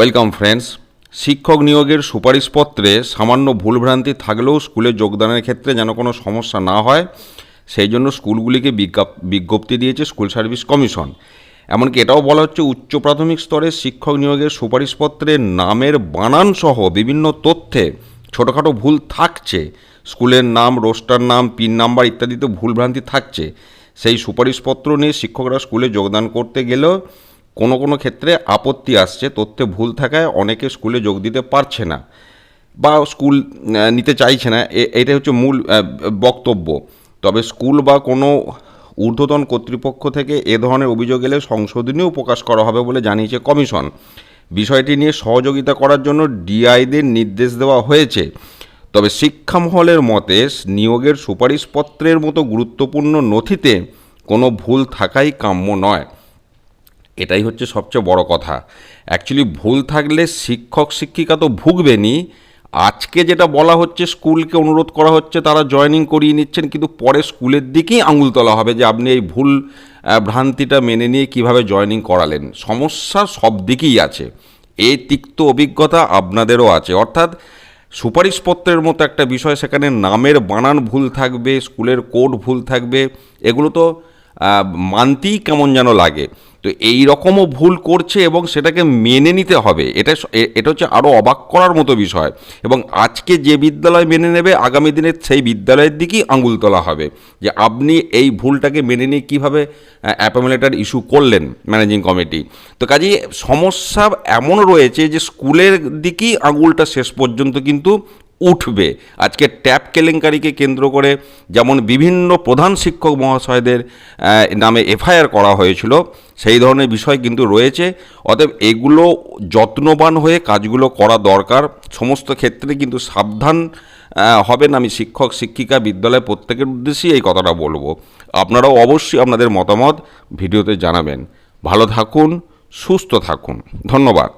Welcome friends শিক্ষক নিয়োগের সুপারিশপত্রে সামান্য ভুলভ্রান্তি থাকলেও স্কুলে যোগদানের ক্ষেত্রে যেন কোনো সমস্যা না হয়, সেই জন্য স্কুলগুলিকে বিজ্ঞাপ, বিজ্ঞপ্তি দিয়েছে স্কুল সার্ভিস কমিশন। এমনকি এটাও বলা হচ্ছে উচ্চ প্রাথমিক স্তরে শিক্ষক নিয়োগের সুপারিশপত্রে নামের বানান সহ বিভিন্ন তথ্যে ছোটোখাটো ভুল থাকছে। স্কুলের নাম, রোস্টার নাম, পিন নাম্বার ইত্যাদিতে ভুলভ্রান্তি থাকছে। সেই সুপারিশপত্র নিয়ে শিক্ষকরা স্কুলে যোগদান করতে গেলেও কোনো কোনো ক্ষেত্রে আপত্তি আসছে, তথ্যে ভুল থাকায় অনেকে স্কুলে যোগ দিতে পারছে না বা স্কুল নিতে চাইছে না। এ- এটাই হচ্ছে মূল বক্তব্য। তবে স্কুল বা কোনো ঊর্ধ্বতন কর্তৃপক্ষ থেকে এ ধরনের অভিযোগ এলে সংশোধনীও প্রকাশ করা হবে বলে জানিয়েছে কমিশন। বিষয়টি নিয়ে সহযোগিতা করার জন্য ডিআইদের নির্দেশ দেওয়া হয়েছে। তবে শিক্ষা মহলের মতে নিয়োগের সুপারিশপত্রের মতো গুরুত্বপূর্ণ নথিতে কোনো ভুল থাকাই কাম্য নয়। এটাই হচ্ছে সবচেয়ে বড় কথা। অ্যাকচুয়ালি ভুল থাকলে শিক্ষক শিক্ষিকা তো ভুগবেনই। আজকে যেটা বলা হচ্ছে স্কুলকে অনুরোধ করা হচ্ছে, তারা জয়েনিং করিয়ে নিচ্ছেন, কিন্তু পরে স্কুলের দিকেই আঙুল তোলা হবে যে আপনি এই ভুল ভ্রান্তিটা মেনে নিয়ে কীভাবে জয়েনিং করালেন। সমস্যা সব দিকেই আছে। এই তিক্ত অভিজ্ঞতা আপনাদেরও আছে। অর্থাৎ সুপারিশপত্রের মতো একটা বিষয়, সেখানে নামের বানান ভুল থাকবে, স্কুলের কোড ভুল থাকবে, এগুলো তো মানতেই কেমন যেন লাগে। তো এই রকমও ভুল করছে এবং সেটাকে মেনে নিতে হবে। এটা এটা হচ্ছে আরও অবাক করার মতো বিষয়। এবং আজকে যে বিদ্যালয় মেনে নেবে, আগামী দিনে সেই বিদ্যালয়ের দিকেই আঙুল তোলা হবে যে আপনি এই ভুলটাকে মেনে নিয়ে কীভাবে অ্যাপোমেলেটার ইস্যু করলেন ম্যানেজিং কমিটি। তো কাজেই সমস্যা এমন রয়েছে যে স্কুলের দিকেই আঙুলটা শেষ পর্যন্ত কিন্তু উঠবে। আজকে ট্যাপ কেলেঙ্কারিকে কেন্দ্র করে যেমন বিভিন্ন প্রধান শিক্ষক মহাশয়দের নামে এফআইআর করা হয়েছিল, সেই ধরনের বিষয় কিন্তু রয়েছে। অতএব এগুলো যত্নবান হয়ে কাজগুলো করা দরকার। সমস্ত ক্ষেত্রে কিন্তু সাবধান হবেন আমি শিক্ষক, শিক্ষিকা, বিদ্যালয় প্রত্যেকের উদ্দেশ্যেই এই কথাটা বলব। আপনারাও অবশ্যই আপনাদের মতামত ভিডিওতে জানাবেন। ভালো থাকুন, সুস্থ থাকুন। ধন্যবাদ।